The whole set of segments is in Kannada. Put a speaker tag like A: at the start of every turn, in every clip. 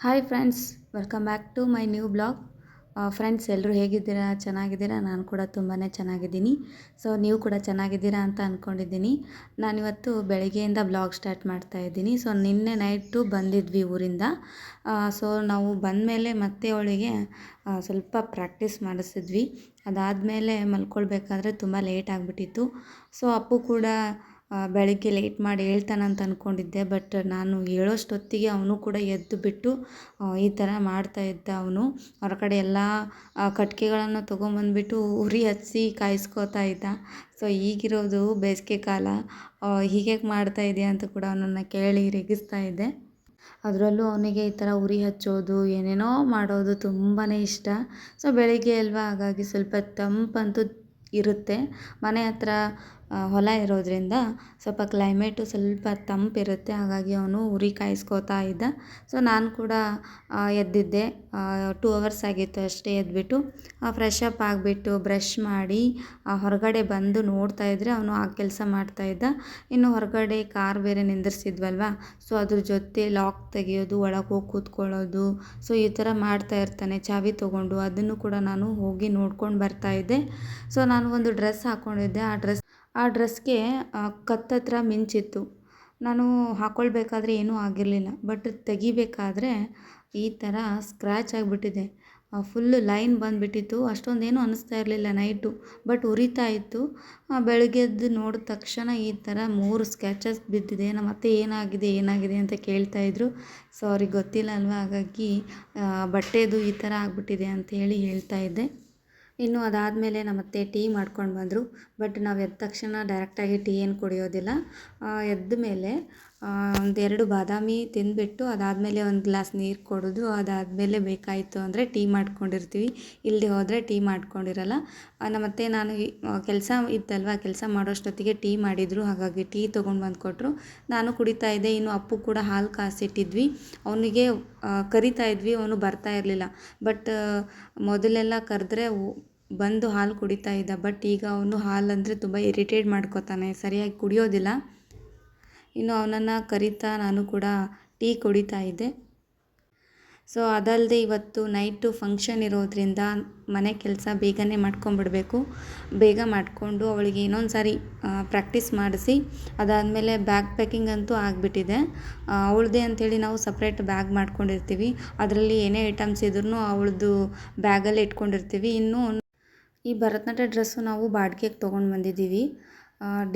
A: Hi friends, welcome back to my new blog. Friends ಎಲ್ಲರೂ ಹೇಗಿದ್ದೀರಾ? ಚೆನ್ನಾಗಿದ್ದೀರಾ? ನಾನು ಕೂಡ ತುಂಬಾ ಚೆನ್ನಾಗಿದ್ದೀನಿ. ಸೊ, ನೀವು ಕೂಡ ಚೆನ್ನಾಗಿದ್ದೀರಾ ಅಂತ ಅಂದ್ಕೊಂಡಿದ್ದೀನಿ ನಾನಿವತ್ತು ಬೆಳಗ್ಗೆಯಿಂದ ಬ್ಲಾಗ್ ಸ್ಟಾರ್ಟ್ ಮಾಡ್ತಾ ಇದ್ದೀನಿ. ಸೊ, ನಿನ್ನೆ ನೈಟು ಬಂದಿದ್ವಿ ಊರಿಂದ. ಸೊ, ನಾವು ಬಂದ ಮೇಲೆ ಮತ್ತೆ ಅವಳಿಗೆ ಸ್ವಲ್ಪ ಪ್ರಾಕ್ಟೀಸ್ ಮಾಡಿಸಿದ್ವಿ. ಅದಾದಮೇಲೆ ಮಲ್ಕೊಳ್ಬೇಕಾದ್ರೆ ತುಂಬ ಲೇಟ್ ಆಗಿಬಿಟ್ಟಿತ್ತು. ಸೊ, ಅಪ್ಪು ಕೂಡ ಬೆಳಗ್ಗೆ ಲೇಟ್ ಮಾಡಿ ಹೇಳ್ತಾನಂತ ಅಂದ್ಕೊಂಡಿದ್ದೆ ಬಟ್ ನಾನು ಹೇಳೋಷ್ಟೊತ್ತಿಗೆ ಅವನು ಕೂಡ ಎದ್ದು ಬಿಟ್ಟು ಈ ಥರ ಮಾಡ್ತಾ ಇದ್ದ ಅವನು. ಹೊರಗಡೆ ಎಲ್ಲ ಕಟ್ಟಿಗೆಗಳನ್ನು ತೊಗೊಂಬಂದ್ಬಿಟ್ಟು ಉರಿ ಹಚ್ಚಿ ಕಾಯಿಸ್ಕೋತಾ ಇದ್ದ. ಸೊ ಈಗಿರೋದು ಬೇಸಿಗೆ ಕಾಲ. ಹೀಗೆ ಹೀಗೇಗೆ ಮಾಡ್ತಾ ಇದೆಯಾ ಅಂತ ಕೂಡ ಅವನನ್ನು ಕೇಳಿ ರೇಗಿಸ್ತಾ ಇದ್ದೆ. ಅದರಲ್ಲೂ ಅವನಿಗೆ ಈ ಥರ ಉರಿ ಹಚ್ಚೋದು, ಏನೇನೋ ಮಾಡೋದು ತುಂಬಾ ಇಷ್ಟ. ಸೊ ಬೆಳಿಗ್ಗೆ ಅಲ್ವಾ, ಹಾಗಾಗಿ ಸ್ವಲ್ಪ ತಂಪಂತೂ ಇರುತ್ತೆ. ಮನೆ ಹತ್ರ ಹೊಲ ಇರೋದ್ರಿಂದ ಸ್ವಲ್ಪ ಕ್ಲೈಮೇಟು ಸ್ವಲ್ಪ ತಂಪಿರುತ್ತೆ ಹಾಗಾಗಿ ಅವನು ಉರಿ ಕಾಯಿಸ್ಕೋತಾ ಇದ್ದ. ಸೊ ನಾನು ಕೂಡ ಎದ್ದಿದ್ದೆ. ಟೂ ಅವರ್ಸ್ ಆಗಿತ್ತು ಅಷ್ಟೇ ಎದ್ಬಿಟ್ಟು. ಫ್ರೆಶ್ ಅಪ್ ಆಗಿಬಿಟ್ಟು ಬ್ರಷ್ ಮಾಡಿ ಹೊರಗಡೆ ಬಂದು ನೋಡ್ತಾ ಇದ್ದರೆ ಅವನು ಆ ಕೆಲಸ ಮಾಡ್ತಾ ಇದ್ದ. ಇನ್ನು ಹೊರಗಡೆ ಕಾರ್ ಬೇರೆ ನಿಂದಿರ್ಸಿದ್ವಲ್ವ? ಸೊ ಅದ್ರ ಜೊತೆ ಲಾಕ್ ತೆಗೆಯೋದು, ಒಳಗೆ ಹೋಗಿ ಕೂತ್ಕೊಳ್ಳೋದು. ಸೊ ಈ ಥರ ಮಾಡ್ತಾ ಇರ್ತಾನೆ, ಚಾವಿ ತೊಗೊಂಡು. ಅದನ್ನು ಕೂಡ ನಾನು ಹೋಗಿ ನೋಡ್ಕೊಂಡು ಬರ್ತಾ ಇದ್ದೆ. ಸೊ ನಾನು ಒಂದು ಡ್ರೆಸ್ ಹಾಕ್ಕೊಂಡಿದ್ದೆ ಆ ಡ್ರೆಸ್ ಆ ಡ್ರೆಸ್ಗೆ ಕತ್ತತ್ರ ಮಿಂಚಿತ್ತು. ನಾನು ಹಾಕ್ಕೊಳ್ಬೇಕಾದ್ರೆ ಏನೂ ಆಗಿರಲಿಲ್ಲ. ಬಟ್ ತೆಗಿಬೇಕಾದ್ರೆ ಈ ಥರ ಸ್ಕ್ರ್ಯಾಚ್ ಆಗಿಬಿಟ್ಟಿದೆ. ಫುಲ್ಲು ಲೈನ್ ಬಂದುಬಿಟ್ಟಿತ್ತು. ಅಷ್ಟೊಂದೇನು ಅನ್ನಿಸ್ತಾ ಇರಲಿಲ್ಲ ನೈಟು ಬಟ್ ಉರಿತಾ ಇತ್ತು. ಬೆಳಗ್ಗೆದ್ದು ನೋಡಿದ ತಕ್ಷಣ ಈ ಥರ ಮೂರು ಸ್ಕ್ಯಾಚಸ್ ಬಿದ್ದಿದೆ. ನಮ್ಮ ಅತ್ತೆ ಏನಾಗಿದೆ ಏನಾಗಿದೆ ಅಂತ ಕೇಳ್ತಾ ಇದ್ರು. ಸೊ ಅವ್ರಿಗೆ ಗೊತ್ತಿಲ್ಲ ಅಲ್ವಾ? ಹಾಗಾಗಿ ಬಟ್ಟೆದು ಈ ಥರ ಆಗಿಬಿಟ್ಟಿದೆ ಅಂತ ಹೇಳಿ ಹೇಳ್ತಾ ಇದ್ದೆ. ಇನ್ನು ಅದಾದಮೇಲೆ ನಮ್ಮ ಅತ್ತೆ ಟೀ ಮಾಡ್ಕೊಂಡು ಬಂದರು. ಬಟ್ ನಾವು ಎದ್ದ ತಕ್ಷಣ ಡೈರೆಕ್ಟಾಗಿ ಟೀ ಏನು ಕುಡಿಯೋದಿಲ್ಲ. ಎದ್ದ ಮೇಲೆ ಒಂದೆರಡು ಬಾದಾಮಿ ತಿಂದುಬಿಟ್ಟು ಅದಾದಮೇಲೆ ಒಂದು ಗ್ಲಾಸ್ ನೀರು ಕೊಡೋದು ಅದಾದಮೇಲೆ ಬೇಕಾಯಿತು ಅಂದರೆ ಟೀ ಮಾಡ್ಕೊಂಡಿರ್ತೀವಿ. ಇಲ್ಲದೆ ಹೋದರೆ ಟೀ ಮಾಡ್ಕೊಂಡಿರಲ್ಲ. ನಮ್ಮತ್ತೆ ನಾನು ಕೆಲಸ ಇತ್ತಲ್ವ, ಕೆಲಸ ಮಾಡೋಷ್ಟೊತ್ತಿಗೆ ಟೀ ಮಾಡಿದರು. ಹಾಗಾಗಿ ಟೀ ತೊಗೊಂಡು ಬಂದು ಕೊಟ್ಟರು ನಾನು ಕುಡಿತಾ ಇದ್ದೆ, ಇನ್ನು ಅಪ್ಪು ಕೂಡ ಹಾಲು ಕಾಸಿಟ್ಟಿದ್ವಿ. ಅವನಿಗೆ ಕರಿತಾ ಇದ್ವಿ, ಅವನು ಬರ್ತಾ ಇರಲಿಲ್ಲ. ಬಟ್ ಮೊದಲೆಲ್ಲ ಕರೆದ್ರೆ ಬಂದು ಹಾಲು ಕುಡಿತಾ ಇದ್ದ. ಬಟ್ ಈಗ ಅವನು ಹಾಲು ಅಂದರೆ ತುಂಬ ಇರಿಟೇಟ್ ಮಾಡ್ಕೋತಾನೆ. ಸರಿಯಾಗಿ ಕುಡಿಯೋದಿಲ್ಲ. ಇನ್ನು ಅವನನ್ನು ಕರಿತಾ ನಾನು ಕೂಡ ಟೀ ಕುಡಿತಾ ಇದ್ದೆ. ಸೊ ಅದಲ್ಲದೆ ಇವತ್ತು ನೈಟು ಫಂಕ್ಷನ್ ಇರೋದ್ರಿಂದ ಮನೆ ಕೆಲಸ ಬೇಗನೆ ಮಾಡ್ಕೊಂಬಿಡಬೇಕು ಬೇಗ ಮಾಡಿಕೊಂಡು ಅವಳಿಗೆ ಇನ್ನೊಂದು ಸಾರಿ ಪ್ರಾಕ್ಟೀಸ್ ಮಾಡಿಸಿ. ಅದಾದಮೇಲೆ ಬ್ಯಾಗ್ ಪ್ಯಾಕಿಂಗ್ ಅಂತೂ ಆಗಿಬಿಟ್ಟಿದೆ. ಅವಳದೇ ಅಂಥೇಳಿ ನಾವು ಸಪ್ರೇಟ್ ಬ್ಯಾಗ್ ಮಾಡ್ಕೊಂಡಿರ್ತೀವಿ. ಅದರಲ್ಲಿ ಏನೇ ಐಟಮ್ಸ್ ಇದ್ರೂ ಅವಳದು ಬ್ಯಾಗಲ್ಲಿ ಇಟ್ಕೊಂಡಿರ್ತೀವಿ. ಇನ್ನು ಈ ಭರತನಾಟ್ಯ ಡ್ರೆಸ್ಸು ನಾವು ಬಾಡಿಗೆಗೆ ತೊಗೊಂಡು ಬಂದಿದ್ದೀವಿ.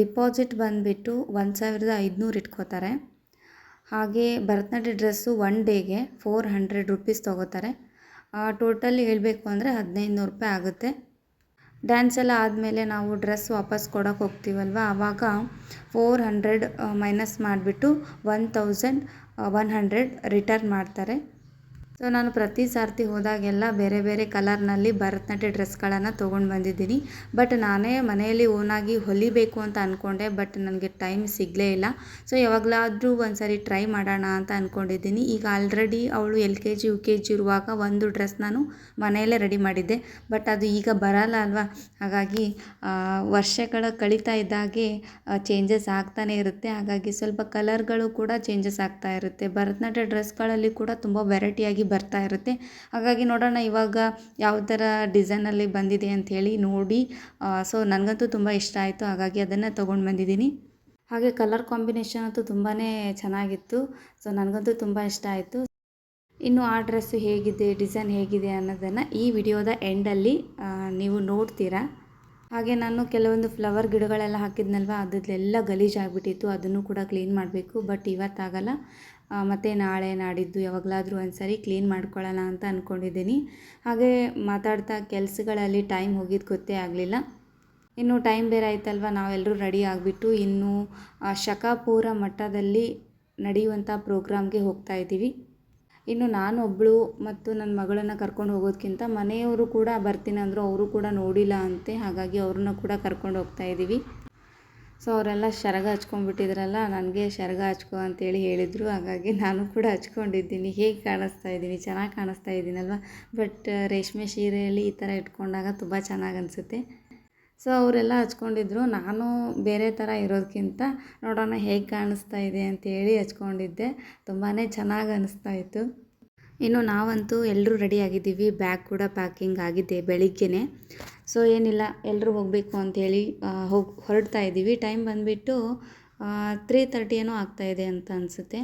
A: ಡಿಪಾಸಿಟ್ ಬಂದುಬಿಟ್ಟು ಒಂದು ಸಾವಿರದ ಐದುನೂರು ಇಟ್ಕೋತಾರೆ. ಹಾಗೆ ಭರತನಾಟ್ಯ ಡ್ರೆಸ್ಸು ಒನ್ ಡೇಗೆ ಫೋರ್ ಹಂಡ್ರೆಡ್ ರುಪೀಸ್ ತೊಗೋತಾರೆ. ಟೋಟಲಿ ಹೇಳಬೇಕು ಅಂದರೆ ಹದಿನೈದು ನೂರು ರೂಪಾಯಿ ಆಗುತ್ತೆ. ಡ್ಯಾನ್ಸ್ ಎಲ್ಲ ಆದಮೇಲೆ ನಾವು ಡ್ರೆಸ್ ವಾಪಸ್ ಕೊಡೋಕೆ ಹೋಗ್ತೀವಲ್ವ? ಆವಾಗ ಫೋರ್ ಹಂಡ್ರೆಡ್ ಮೈನಸ್ ಮಾಡಿಬಿಟ್ಟು one thousand one hundred return ಮಾಡ್ತಾರೆ. ಸೊ ನಾನು ಪ್ರತಿ ಸಾರ್ತಿ ಹೋದಾಗೆಲ್ಲ ಬೇರೆ ಬೇರೆ ಕಲರ್ನಲ್ಲಿ ಭರತನಾಟ್ಯ ಡ್ರೆಸ್ಗಳನ್ನು ತೊಗೊಂಡು ಬಂದಿದ್ದೀನಿ. ಬಟ್ ನಾನೇ ಮನೆಯಲ್ಲಿ ಓನಾಗಿ ಹೊಲಿಬೇಕು ಅಂತ ಅಂದ್ಕೊಂಡೆ ಬಟ್ ನನಗೆ ಟೈಮ್ ಸಿಗಲೇ ಇಲ್ಲ. ಸೊ ಯಾವಾಗಲಾದರೂ ಒಂದು ಸರಿ ಟ್ರೈ ಮಾಡೋಣ ಅಂತ ಅಂದ್ಕೊಂಡಿದ್ದೀನಿ ಈಗ ಆಲ್ರೆಡಿ ಅವಳು L K G, U K G ಇರುವಾಗ ಒಂದು ಡ್ರೆಸ್ ನಾನು ಮನೆಯಲ್ಲೇ ರೆಡಿ ಮಾಡಿದ್ದೆ. ಬಟ್ ಅದು ಈಗ ಬರಲ್ಲ ಅಲ್ವಾ? ಹಾಗಾಗಿ ವರ್ಷಗಳ ಕಳೀತಾ ಇದ್ದಾಗೆ ಚೇಂಜಸ್ ಆಗ್ತಾನೇ ಇರುತ್ತೆ. ಹಾಗಾಗಿ ಸ್ವಲ್ಪ ಕಲರ್ಗಳು ಕೂಡ ಚೇಂಜಸ್ ಆಗ್ತಾ ಇರುತ್ತೆ. ಭರತನಾಟ್ಯ ಡ್ರೆಸ್ಗಳಲ್ಲಿ ಕೂಡ ತುಂಬ ವೆರೈಟಿಯಾಗಿ ಬರ್ತಾ ಇರುತ್ತೆ. ಹಾಗಾಗಿ ನೋಡೋಣ ಇವಾಗ ಯಾವ ಥರ ಡಿಸೈನಲ್ಲಿ ಬಂದಿದೆ ಅಂಥೇಳಿ ನೋಡಿ. ಸೊ ನನಗಂತೂ ತುಂಬ ಇಷ್ಟ ಆಯಿತು. ಹಾಗಾಗಿ ಅದನ್ನು ತೊಗೊಂಡು ಬಂದಿದ್ದೀನಿ. ಹಾಗೆ ಕಲರ್ ಕಾಂಬಿನೇಷನ್ ಅಂತೂ ತುಂಬಾ ಚೆನ್ನಾಗಿತ್ತು. ಸೊ ನನಗಂತೂ ತುಂಬ ಇಷ್ಟ ಆಯಿತು. ಇನ್ನು ಆ ಡ್ರೆಸ್ಸು ಹೇಗಿದೆ ಡಿಸೈನ್ ಹೇಗಿದೆ ಅನ್ನೋದನ್ನು ಈ ವಿಡಿಯೋದ ಎಂಡಲ್ಲಿ ನೀವು ನೋಡ್ತೀರಾ. ಹಾಗೆ ನಾನು ಕೆಲವೊಂದು ಫ್ಲವರ್ ಗಿಡಗಳೆಲ್ಲ ಹಾಕಿದ್ನಲ್ವ, ಅದರಲ್ಲೆಲ್ಲ ಗಲೀಜಾಗಿಬಿಟ್ಟಿತ್ತು. ಅದನ್ನು ಕೂಡ ಕ್ಲೀನ್ ಮಾಡಬೇಕು ಬಟ್ ಇವತ್ತಾಗಲ್ಲ. ಮತ್ತೆ ನಾಳೆ ನಾಡಿದ್ದು ಯಾವಾಗಲಾದರೂ ಒಂದು ಸರಿ ಕ್ಲೀನ್ ಮಾಡ್ಕೊಳ್ಳೋಣ ಅಂತ ಅಂದ್ಕೊಂಡಿದ್ದೀನಿ ಹಾಗೆ ಮಾತಾಡ್ತಾ ಕೆಲಸಗಳಲ್ಲಿ ಟೈಮ್ ಹೋಗಿದ್ದು ಗೊತ್ತೇ ಆಗಲಿಲ್ಲ. ಇನ್ನು ಟೈಮ್ ಬೇರೆ ಆಯ್ತಲ್ವ? ನಾವೆಲ್ಲರೂ ರೆಡಿ ಆಗಿಬಿಟ್ಟು ಇನ್ನು ಶಕಾಪುರ ಮಠದಲ್ಲಿ ನಡೆಯುವಂಥ ಪ್ರೋಗ್ರಾಮ್ಗೆ ಹೋಗ್ತಾ ಇದ್ದೀವಿ. ಇನ್ನು ನಾನು ಒಬ್ಬಳು ಮತ್ತು ನನ್ನ ಮಗಳನ್ನು ಕರ್ಕೊಂಡು ಹೋಗೋದಕ್ಕಿಂತ ಮನೆಯವರು ಕೂಡ ಬರ್ತೀನಿ ಅಂದರು ಅವರು ಕೂಡ ನೋಡಿಲ್ಲ ಅಂತೆ. ಹಾಗಾಗಿ ಅವ್ರನ್ನ ಕೂಡ ಕರ್ಕೊಂಡು ಹೋಗ್ತಾ ಇದ್ದೀವಿ. ಸೊ ಅವರೆಲ್ಲ ಶರಗ ಹಚ್ಕೊಂಡ್ಬಿಟ್ಟಿದ್ರಲ್ಲ, ನನಗೆ ಶರಗ ಹಚ್ಕೋ ಅಂತೇಳಿ ಹೇಳಿದರು. ಹಾಗಾಗಿ ನಾನು ಕೂಡ ಹಚ್ಕೊಂಡಿದ್ದೀನಿ. ಹೇಗೆ ಕಾಣಿಸ್ತಾ ಇದ್ದೀನಿ? ಚೆನ್ನಾಗಿ ಕಾಣಿಸ್ತಾ ಇದ್ದೀನಲ್ವ? ಬಟ್ ರೇಷ್ಮೆ ಸೀರೆಯಲ್ಲಿ ಈ ಥರ ಇಟ್ಕೊಂಡಾಗ ತುಂಬ ಚೆನ್ನಾಗಿ ಅನಿಸುತ್ತೆ. ಸೊ ಅವರೆಲ್ಲ ಹಚ್ಕೊಂಡಿದ್ರು. ನಾನು ಬೇರೆ ಥರ ಇರೋದಕ್ಕಿಂತ ನೋಡೋಣ ಹೇಗೆ ಕಾಣಿಸ್ತಾ ಇದೆ ಅಂತೇಳಿ ಹಚ್ಕೊಂಡಿದ್ದೆ. ತುಂಬಾ ಚೆನ್ನಾಗಿ ಅನಿಸ್ತಾ ಇತ್ತು. ಇನ್ನು ನಾವಂತೂ ಎಲ್ಲರೂ ರೆಡಿ ಆಗಿದ್ದೀವಿ. ಬ್ಯಾಗ್ ಕೂಡ ಪ್ಯಾಕಿಂಗ್ ಆಗಿದೆ ಬೆಳಿಗ್ಗೆನೇ. ಸೊ ಏನಿಲ್ಲ ಎಲ್ಲರೂ ಹೋಗಬೇಕು ಅಂಥೇಳಿ ಹೋಗಿ, ಹೊರಡ್ತಾ ಇದ್ದೀವಿ. ಟೈಮ್ ಬಂದುಬಿಟ್ಟು ತ್ರೀ ತರ್ಟಿ ಏನೋ ಆಗ್ತಾಯಿದೆ ಅಂತ ಅನಿಸುತ್ತೆ.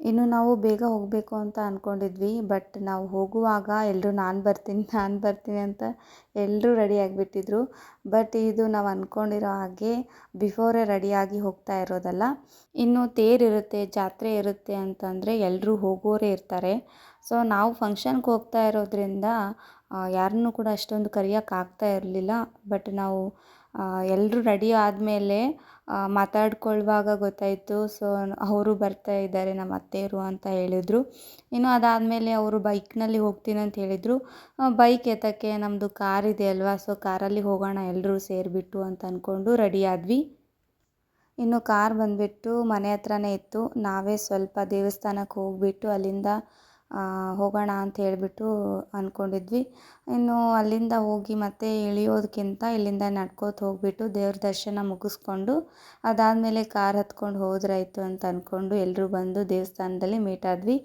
A: ಇನ್ನು ನಾವು ಬೇಗ ಹೋಗಬೇಕು ಅಂತ ಅಂದ್ಕೊಂಡಿದ್ವಿ ಬಟ್ ನಾವು ಹೋಗುವಾಗ ಎಲ್ಲರೂ ನಾನು ಬರ್ತೀನಿ ನಾನು ಬರ್ತೀನಿ ಅಂತ ಎಲ್ಲರೂ ರೆಡಿ ಆಗಿಬಿಟ್ಟಿದ್ರು. ಬಟ್ ಇದು ನಾವು ಅಂದ್ಕೊಂಡಿರೋ ಹಾಗೆ ಬಿಫೋರೇ ರೆಡಿಯಾಗಿ ಹೋಗ್ತಾ ಇರೋದಲ್ಲ. ಇನ್ನು ತೇರಿರುತ್ತೆ ಜಾತ್ರೆ ಇರುತ್ತೆ ಅಂತಂದರೆ ಎಲ್ಲರೂ ಹೋಗೋರೇ ಇರ್ತಾರೆ. ಸೊ ನಾವು ಫಂಕ್ಷನ್ಗೆ ಹೋಗ್ತಾ ಇರೋದ್ರಿಂದ ಯಾರನ್ನೂ ಕೂಡ ಅಷ್ಟೊಂದು ಕರೆಯೋಕೆ ಆಗ್ತಾ ಇರಲಿಲ್ಲ. ಬಟ್ ನಾವು ಎಲ್ಲರೂ ರೆಡಿ ಆದಮೇಲೆ ಮಾತಾಡ್ಕೊಳ್ಳುವಾಗ ಗೊತ್ತಾಯಿತು. ಸೊ ಅವರು ಬರ್ತಾ ಇದ್ದಾರೆ, ನಮ್ಮ ಅತ್ತೆಯರು ಅಂತ ಹೇಳಿದ್ರು. ಇನ್ನು ಅದಾದಮೇಲೆ ಅವರು ಬೈಕ್ನಲ್ಲಿ ಹೋಗ್ತೀನಿ ಅಂತ ಹೇಳಿದರು. ಬೈಕ್ ಎತ್ತಕ್ಕೆ ನಮ್ಮದು ಕಾರ್ ಇದೆ ಅಲ್ವಾ? ಸೊ ಕಾರಲ್ಲಿ ಹೋಗೋಣ ಎಲ್ಲರೂ ಸೇರಿಬಿಟ್ಟು ಅಂತ ಅಂದ್ಕೊಂಡು ರೆಡಿ ಆದ್ವಿ. ಇನ್ನು ಕಾರ್ ಬಂದುಬಿಟ್ಟು ಮನೆ ಹತ್ರನೇ ಇತ್ತು. ನಾವೇ ಸ್ವಲ್ಪ ದೇವಸ್ಥಾನಕ್ಕೆ ಹೋಗ್ಬಿಟ್ಟು ಅಲ್ಲಿಂದ ಹೋಗೋಣ ಅಂತ ಹೇಳಿಬಿಟ್ಟು ಅಂದ್ಕೊಂಡಿದ್ವಿ ಇನ್ನು ಅಲ್ಲಿಂದ ಹೋಗಿ ಮತ್ತೆ ಇಳಿಯೋದಕ್ಕಿಂತ ಇಲ್ಲಿಂದ ನಡ್ಕೋತ ಹೋಗ್ಬಿಟ್ಟು ದೇವ್ರ ದರ್ಶನ ಮುಗಿಸ್ಕೊಂಡು ಅದಾದಮೇಲೆ ಕಾರ್ ಹತ್ಕೊಂಡು ಹೋದ್ರಾಯಿತು ಅಂತ ಅಂದ್ಕೊಂಡು ಎಲ್ಲರೂ ಬಂದು ದೇವಸ್ಥಾನದಲ್ಲಿ ಮೀಟಾದ್ವಿ.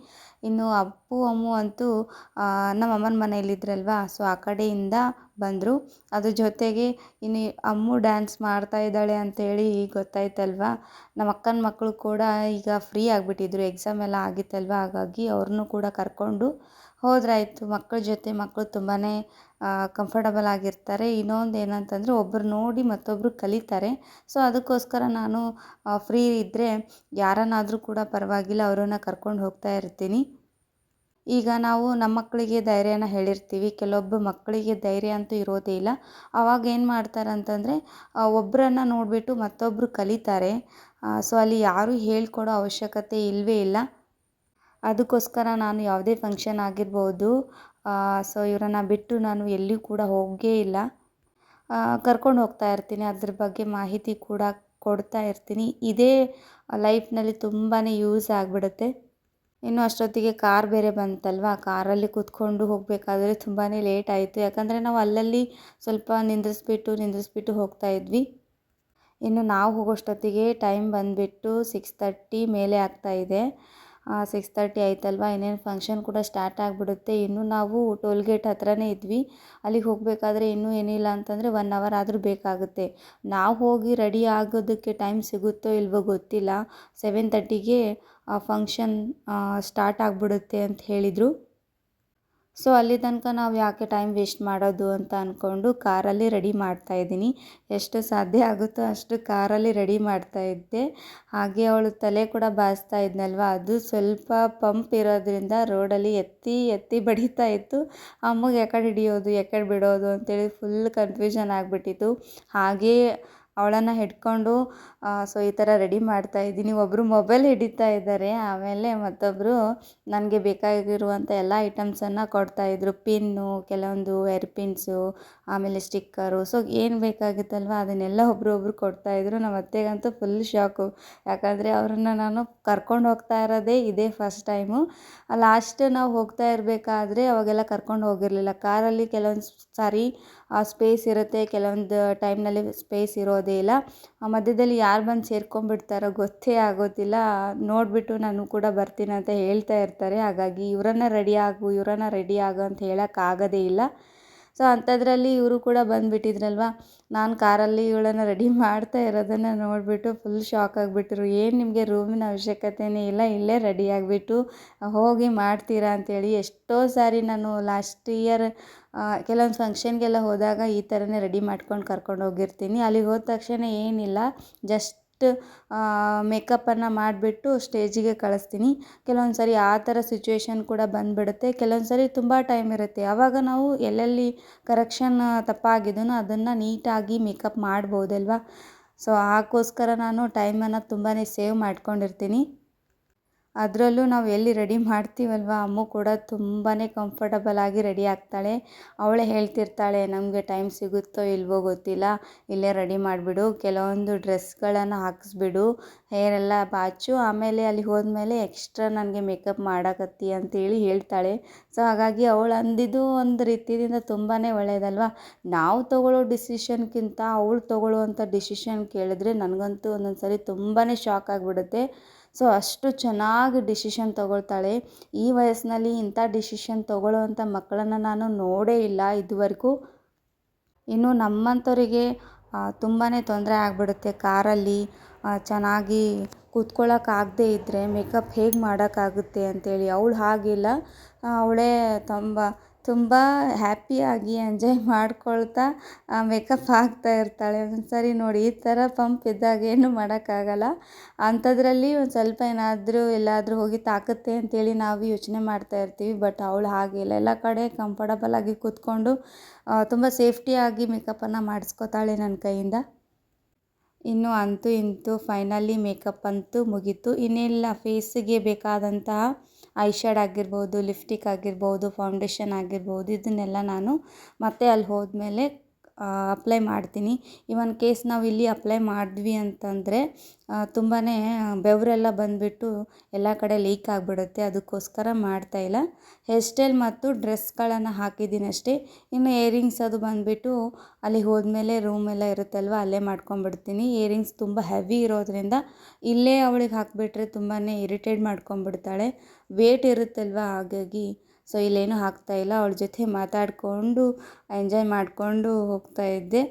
A: ಇನ್ನು ಅಪ್ಪು, ಅಮ್ಮು ಅಂತೂ ನಮ್ಮ ಅಮ್ಮನ ಮನೆಯಲ್ಲಿದ್ದರಲ್ವಾ ಸೊ ಆ ಕಡೆಯಿಂದ ಬಂದರು. ಅದ್ರ ಜೊತೆಗೆ ಇನ್ನು ಅಮ್ಮು ಡ್ಯಾನ್ಸ್ ಮಾಡ್ತಾ ಇದ್ದಾಳೆ ಅಂತೇಳಿ ಗೊತ್ತಾಯ್ತಲ್ವಾ? ನಮ್ಮ ಅಕ್ಕನ ಮಕ್ಕಳು ಕೂಡ ಈಗ ಫ್ರೀ ಆಗಿಬಿಟ್ಟಿದ್ರು. ಎಕ್ಸಾಮ್ ಎಲ್ಲ ಆಗಿತ್ತಲ್ವ? ಹಾಗಾಗಿ ಅವ್ರನ್ನೂ ಕೂಡ ಕರ್ಕೊಂಡು ಹೋದ್ರಾಯಿತು. ಮಕ್ಕಳ ಜೊತೆ ಮಕ್ಕಳು ತುಂಬಾ ಕಂಫರ್ಟಬಲ್ ಆಗಿರ್ತಾರೆ. ಇನ್ನೊಂದು ಏನಂತಂದರೆ ಒಬ್ಬರು ನೋಡಿ ಮತ್ತೊಬ್ಬರು ಕಲಿತಾರೆ. ಸೊ ಅದಕ್ಕೋಸ್ಕರ ನಾನು ಫ್ರೀ ಇದ್ದರೆ ಯಾರನ್ನಾದರೂ ಕೂಡ ಪರವಾಗಿಲ್ಲ, ಅವರನ್ನು ಕರ್ಕೊಂಡು ಹೋಗ್ತಾ ಇರ್ತೀನಿ. ಈಗ ನಾವು ನಮ್ಮ ಮಕ್ಕಳಿಗೆ ಧೈರ್ಯನ ಹೇಳಿರ್ತೀವಿ. ಕೆಲವೊಬ್ಬ ಮಕ್ಕಳಿಗೆ ಧೈರ್ಯ ಅಂತೂ ಇರೋದೇ ಇಲ್ಲ. ಅವಾಗ ಏನು ಮಾಡ್ತಾರೆ ಅಂತಂದರೆ ಒಬ್ಬರನ್ನ ನೋಡಿಬಿಟ್ಟು ಮತ್ತೊಬ್ಬರು ಕಲಿತಾರೆ. ಸೊ ಅಲ್ಲಿ ಯಾರೂ ಹೇಳ್ಕೊಡೋ ಅವಶ್ಯಕತೆ ಇಲ್ಲವೇ ಇಲ್ಲ. ಅದಕ್ಕೋಸ್ಕರ ನಾನು ಯಾವುದೇ ಫಂಕ್ಷನ್ ಆಗಿರ್ಬೋದು ಸೊ ಇವರನ್ನು ಬಿಟ್ಟು ನಾನು ಎಲ್ಲಿಯೂ ಕೂಡ ಹೋಗೇ ಇಲ್ಲ. ಕರ್ಕೊಂಡು ಹೋಗ್ತಾ ಇರ್ತೀನಿ. ಅದ್ರ ಬಗ್ಗೆ ಮಾಹಿತಿ ಕೂಡ ಕೊಡ್ತಾ ಇರ್ತೀನಿ. ಇದೇ ಲೈಫ್ನಲ್ಲಿ ತುಂಬಾ ಯೂಸ್ ಆಗಿಬಿಡುತ್ತೆ. ಇನ್ನು ಅಷ್ಟೊತ್ತಿಗೆ ಕಾರ್ ಬೇರೆ ಬಂತಲ್ವ? ಕಾರಲ್ಲಿ ಕೂತ್ಕೊಂಡು ಹೋಗಬೇಕಾದ್ರೆ ತುಂಬಾ ಲೇಟ್ ಆಯಿತು. ಯಾಕಂದರೆ ನಾವು ಅಲ್ಲಲ್ಲಿ ಸ್ವಲ್ಪ ನಿಂದ್ರಿಸ್ಬಿಟ್ಟು ನಿಂದ್ರಿಸ್ಬಿಟ್ಟು ಹೋಗ್ತಾ ಇದ್ವಿ. ಇನ್ನು ನಾವು ಹೋಗೋಷ್ಟೊತ್ತಿಗೆ ಟೈಮ್ ಬಂದುಬಿಟ್ಟು ಸಿಕ್ಸ್ ತರ್ಟಿ ಮೇಲೆ ಆಗ್ತಾಯಿದೆ ಸಿಕ್ಸ್ ತರ್ಟಿ ಆಯ್ತಲ್ವ? ಇನ್ನೇನು ಫಂಕ್ಷನ್ ಕೂಡ ಸ್ಟಾರ್ಟ್ ಆಗಿಬಿಡುತ್ತೆ. ಇನ್ನು ನಾವು ಟೋಲ್ ಗೇಟ್ ಹತ್ರನೇ ಇದ್ವಿ. ಅಲ್ಲಿಗೆ ಹೋಗಬೇಕಾದ್ರೆ ಇನ್ನೂ ಏನಿಲ್ಲ ಅಂತಂದರೆ ಒನ್ ಅವರ್ ಆದರೂ ಬೇಕಾಗುತ್ತೆ. ನಾವು ಹೋಗಿ ರೆಡಿ ಆಗೋದಕ್ಕೆ ಟೈಮ್ ಸಿಗುತ್ತೋ ಇಲ್ವೋ ಗೊತ್ತಿಲ್ಲ. ಸೆವೆನ್ ತರ್ಟಿಗೆ ಫಂಕ್ಷನ್ ಸ್ಟಾರ್ಟ್ ಆಗಿಬಿಡುತ್ತೆ ಅಂತ ಹೇಳಿದರು. ಸೊ ಅಲ್ಲಿ ತನಕ ನಾವು ಯಾಕೆ ಟೈಮ್ ವೇಸ್ಟ್ ಮಾಡೋದು ಅಂತ ಅಂದ್ಕೊಂಡು ಕಾರಲ್ಲಿ ರೆಡಿ ಮಾಡ್ತಾ ಇದ್ದೀನಿ. ಎಷ್ಟು ಸಾಧ್ಯ ಆಗುತ್ತೋ ಅಷ್ಟು ಕಾರಲ್ಲಿ ರೆಡಿ ಮಾಡ್ತಾ ಇದ್ದೆ. ಹಾಗೆ ಅವಳು ತಲೆ ಕೂಡ ಬಾಸ್ತಾ ಇದ್ನಲ್ವ? ಅದು ಸ್ವಲ್ಪ ಪಂಪ್ ಇರೋದ್ರಿಂದ ರೋಡಲ್ಲಿ ಎತ್ತಿ ಎತ್ತಿ ಬಡಿತಾ ಇತ್ತು. ಅಮ್ಮಗೆ ಯಾಕಡೆ ಹಿಡಿಯೋದು ಯಾಕಡೆ ಬಿಡೋದು ಅಂತೇಳಿ ಫುಲ್ ಕನ್ಫ್ಯೂಷನ್ ಆಗಿಬಿಟ್ಟಿತ್ತು. ಹಾಗೇ ಅವಳನ್ನು ಹಿಡ್ಕೊಂಡು ಸೊ ಈ ಥರ ರೆಡಿ ಮಾಡ್ತಾ ಇದ್ದೀನಿ. ಒಬ್ಬರು ಮೊಬೈಲ್ ಹಿಡಿತಾ ಇದ್ದಾರೆ. ಆಮೇಲೆ ಮತ್ತೊಬ್ಬರು ನನಗೆ ಬೇಕಾಗಿರುವಂಥ ಎಲ್ಲ ಐಟಮ್ಸನ್ನು ಇದ್ದರು ಪಿನ್ನು ಕೆಲವೊಂದು ಏರ್ ಪಿನ್ಸು ಆಮೇಲೆ ಸ್ಟಿಕ್ಕರು ಸೊ ಏನು ಬೇಕಾಗಿತ್ತಲ್ವ? ಅದನ್ನೆಲ್ಲ ಒಬ್ರು ಇದ್ದರು ನಮ್ಮ ಅತ್ತೆಗಂತೂ ಫುಲ್ ಶಾಕು ಯಾಕಂದರೆ ಅವ್ರನ್ನ ನಾನು ಕರ್ಕೊಂಡು ಹೋಗ್ತಾ ಇರೋದೇ ಇದೇ ಫಸ್ಟ್ ಟೈಮು ಲಾಸ್ಟ್ ನಾವು ಹೋಗ್ತಾ ಇರಬೇಕಾದ್ರೆ ಅವಾಗೆಲ್ಲ ಕರ್ಕೊಂಡು ಹೋಗಿರಲಿಲ್ಲ. ಕಾರಲ್ಲಿ ಕೆಲವೊಂದು ಸಾರಿ ಸ್ಪೇಸ್ ಇರುತ್ತೆ. ಕೆಲವೊಂದು ಟೈಮ್ನಲ್ಲಿ ಸ್ಪೇಸ್ ಇರೋದೇ ಇಲ್ಲ. ಆ ಮಧ್ಯದಲ್ಲಿ ಯಾರು ಬಂದು ಸೇರ್ಕೊಂಡ್ಬಿಡ್ತಾರೋ ಗೊತ್ತೇ ಆಗೋದಿಲ್ಲ. ನೋಡಿಬಿಟ್ಟು ನಾನು ಕೂಡ ಬರ್ತೀನಿ ಅಂತ ಹೇಳ್ತಾ ಇರ್ತಾರೆ. ಹಾಗಾಗಿ ಇವರನ್ನ ರೆಡಿ ಆಗು, ಇವರನ್ನ ರೆಡಿ ಆಗು ಅಂತ ಹೇಳೋಕ್ಕಾಗೋದೇ ಇಲ್ಲ. ಸೊ ಅಂಥದ್ರಲ್ಲಿ ಇವರು ಕೂಡ ಬಂದುಬಿಟ್ಟಿದ್ರಲ್ವ? ನಾನು ಕಾರಲ್ಲಿ ಇವಳನ್ನು ರೆಡಿ ಮಾಡ್ತಾ ಇರೋದನ್ನು ನೋಡಿಬಿಟ್ಟು ಫುಲ್ ಶಾಕ್ ಆಗಿಬಿಟ್ರು. ಏನು ನಿಮಗೆ ರೂಮಿನ ಅವಶ್ಯಕತೆಯೇ ಇಲ್ಲ, ಇಲ್ಲೇ ರೆಡಿ ಆಗಿಬಿಟ್ಟು ಹೋಗಿ ಮಾಡ್ತೀರಾ ಅಂತೇಳಿ ಎಷ್ಟೋ ಸಾರಿ ನಾನು ಲಾಸ್ಟ್ ಇಯರ್ ಕೆಲವೊಂದು ಫಂಕ್ಷನ್ಗೆಲ್ಲ ಹೋದಾಗ ಈ ಥರನೇ ರೆಡಿ ಮಾಡ್ಕೊಂಡು ಕರ್ಕೊಂಡು ಹೋಗಿರ್ತೀನಿ. ಅಲ್ಲಿಗೆ ಹೋದ ತಕ್ಷಣ ಏನಿಲ್ಲ ಜಸ್ಟ್ ಮೇಕಪ್ಪನ್ನು ಮಾಡಿಬಿಟ್ಟು ಸ್ಟೇಜಿಗೆ ಕಳಿಸ್ತೀನಿ. ಕೆಲವೊಂದು ಸರಿ ಆ ಥರ ಸಿಚುವೇಶನ್ ಕೂಡ ಬಂದುಬಿಡುತ್ತೆ. ಕೆಲವೊಂದು ಸರಿ ತುಂಬ ಟೈಮ್ ಇರುತ್ತೆ. ಆವಾಗ ನಾವು ಎಲ್ಲೆಲ್ಲಿ ಕರೆಕ್ಷನ್ ತಪ್ಪಾಗಿದೆಯೋ ಅದನ್ನು ನೀಟಾಗಿ ಮೇಕಪ್ ಮಾಡ್ಬೋದಲ್ವ? ಸೊ ಅದಕ್ಕೋಸ್ಕರ ನಾನು ಟೈಮನ್ನು ತುಂಬಾ ಸೇವ್ ಮಾಡ್ಕೊಂಡಿರ್ತೀನಿ. ಅದರಲ್ಲೂ ನಾವು ಎಲ್ಲಿ ರೆಡಿ ಮಾಡ್ತೀವಲ್ವ? ಅಮ್ಮು ಕೂಡ ತುಂಬಾ ಕಂಫರ್ಟಬಲ್ ಆಗಿ ರೆಡಿ ಆಗ್ತಾಳೆ. ಅವಳೇ ಹೇಳ್ತಿರ್ತಾಳೆ, ನಮಗೆ ಟೈಮ್ ಸಿಗುತ್ತೋ ಇಲ್ವೋ ಗೊತ್ತಿಲ್ಲ. ಇಲ್ಲೇ ರೆಡಿ ಮಾಡಿಬಿಡು. ಕೆಲವೊಂದು ಡ್ರೆಸ್ಗಳನ್ನು ಹಾಕಿಸ್ಬಿಡು. ಹೇರೆಲ್ಲ ಬಾಚು. ಆಮೇಲೆ ಅಲ್ಲಿ ಹೋದ್ಮೇಲೆ ಎಕ್ಸ್ಟ್ರಾ ನನಗೆ ಮೇಕಪ್ ಮಾಡಕತ್ತಿ ಅಂತೇಳಿ ಹೇಳ್ತಾಳೆ. ಸೊ ಹಾಗಾಗಿ ಅವಳು ಅಂದಿದ್ದು ಒಂದು ರೀತಿಯಿಂದ ತುಂಬಾ ಒಳ್ಳೆಯದಲ್ವ ನಾವು ತೊಗೊಳ್ಳೋ ಡಿಸಿಷನ್ಗಿಂತ ಅವಳು ತೊಗೊಳ್ಳುವಂಥ ಡಿಸಿಷನ್ ಕೇಳಿದ್ರೆ ನನಗಂತೂ ಒಂದೊಂದು ಸರಿ ತುಂಬಾ ಶಾಕ್ ಆಗಿಬಿಡುತ್ತೆ. ಸೊ ಅಷ್ಟು ಚೆನ್ನಾಗಿ ಡಿಸಿಷನ್ ತೊಗೊಳ್ತಾಳೆ. ಈ ವಯಸ್ಸಿನಲ್ಲಿ ಇಂಥ ಡಿಸಿಷನ್ ತೊಗೊಳ್ಳೋವಂಥ ಮಕ್ಕಳನ್ನು ನಾನು ನೋಡೇ ಇಲ್ಲ ಇದುವರೆಗೂ. ಇನ್ನು ನಮ್ಮಂಥವರಿಗೆ ತುಂಬಾ ತೊಂದರೆ ಆಗಿಬಿಡುತ್ತೆ ಕಾರಲ್ಲಿ. ಚೆನ್ನಾಗಿ ಕೂತ್ಕೊಳ್ಳೋಕ್ಕಾಗದೇ ಇದ್ದರೆ ಮೇಕಪ್ ಹೇಗೆ ಮಾಡೋಕ್ಕಾಗುತ್ತೆ ಅಂತೇಳಿ. ಅವಳು ಹಾಗಿಲ್ಲ. ಅವಳೇ ತುಂಬ ತುಂಬ ಹ್ಯಾಪಿಯಾಗಿ ಎಂಜಾಯ್ ಮಾಡ್ಕೊಳ್ತಾ ಮೇಕಪ್ ಹಾಕ್ತಾ ಇರ್ತಾಳೆ. ಒಂದೊಂದು ಸರಿ ನೋಡಿ, ಈ ಥರ ಪಂಪ್ ಇದ್ದಾಗ ಏನು ಮಾಡೋಕ್ಕಾಗಲ್ಲ. ಅಂಥದ್ರಲ್ಲಿ ಒಂದು ಸ್ವಲ್ಪ ಏನಾದರೂ, ಎಲ್ಲಾದರೂ ಹೋಗಿ ತಾಕತ್ತೆ ಅಂತೇಳಿ ನಾವು ಯೋಚನೆ ಮಾಡ್ತಾ ಇರ್ತೀವಿ. ಬಟ್ ಅವಳು ಹಾಗಿಲ್ಲ ಎಲ್ಲ ಕಡೆ ಕಂಫರ್ಟಬಲ್ ಆಗಿ ಕೂತ್ಕೊಂಡು ತುಂಬ ಸೇಫ್ಟಿಯಾಗಿ ಮೇಕಪ್ಪನ್ನು ಮಾಡಿಸ್ಕೊತಾಳೆ ನನ್ನ ಕೈಯಿಂದ. ಇನ್ನು ಅಂತೂ ಇಂತೂ ಫೈನಲಿ ಮೇಕಪ್ ಅಂತೂ ಮುಗೀತು. ಇನ್ನೆಲ್ಲ ಫೇಸಿಗೆ ಬೇಕಾದಂತಹ ಐ ಶ್ಯಾಡ್ ಆಗಿರ್ಬೋದು ಲಿಫ್ಟಿಕ್ ಆಗಿರ್ಬೋದು ಫೌಂಡೇಶನ್ ಆಗಿರ್ಬೋದು ಇದನ್ನೆಲ್ಲ ನಾನು ಮತ್ತೆ ಅಲ್ಲಿ ಹೋದ್ಮೇಲೆ ಅಪ್ಲೈ ಮಾಡ್ತೀನಿ. ಇವನ್ ಕೇಸ್ ನಾವು ಇಲ್ಲಿ ಅಪ್ಲೈ ಮಾಡಿದ್ವಿ ಅಂತಂದರೆ ತುಂಬಾ ಬೆವರೆಲ್ಲ ಬಂದುಬಿಟ್ಟು ಎಲ್ಲ ಕಡೆ ಲೀಕ್ ಆಗಿಬಿಡುತ್ತೆ. ಅದಕ್ಕೋಸ್ಕರ ಮಾಡ್ತಾಯಿಲ್ಲ ಹೇರ್ ಸ್ಟೈಲ್ ಮತ್ತು ಡ್ರೆಸ್ಗಳನ್ನು ಹಾಕಿದ್ದೀನಿ ಅಷ್ಟೇ. ಇನ್ನು ಇಯರಿಂಗ್ಸ್ ಅದು ಬಂದುಬಿಟ್ಟು ಅಲ್ಲಿ ಹೋದ್ಮೇಲೆ ರೂಮೆಲ್ಲ ಇರುತ್ತಲ್ವ, ಅಲ್ಲೇ ಮಾಡ್ಕೊಂಬಿಡ್ತೀನಿ ಇಯರಿಂಗ್ಸ್ ತುಂಬ ಹೆವಿ ಇರೋದ್ರಿಂದ ಇಲ್ಲೇ ಅವಳಿಗೆ ಹಾಕಿಬಿಟ್ರೆ ತುಂಬಾ ಇರಿಟೇಟ್ ಮಾಡ್ಕೊಂಬಿಡ್ತಾಳೆ ವೇಟ್ ಇರುತ್ತಲ್ವ, ಹಾಗಾಗಿ ಸೊ ಇಲ್ಲೇನು ಹಾಕ್ತಾಯಿಲ್ಲ ಅವಳ ಜೊತೆ ಮಾತಾಡಿಕೊಂಡು ಎಂಜಾಯ್ ಮಾಡಿಕೊಂಡು ಹೋಗ್ತಾ ಇದ್ದೆ.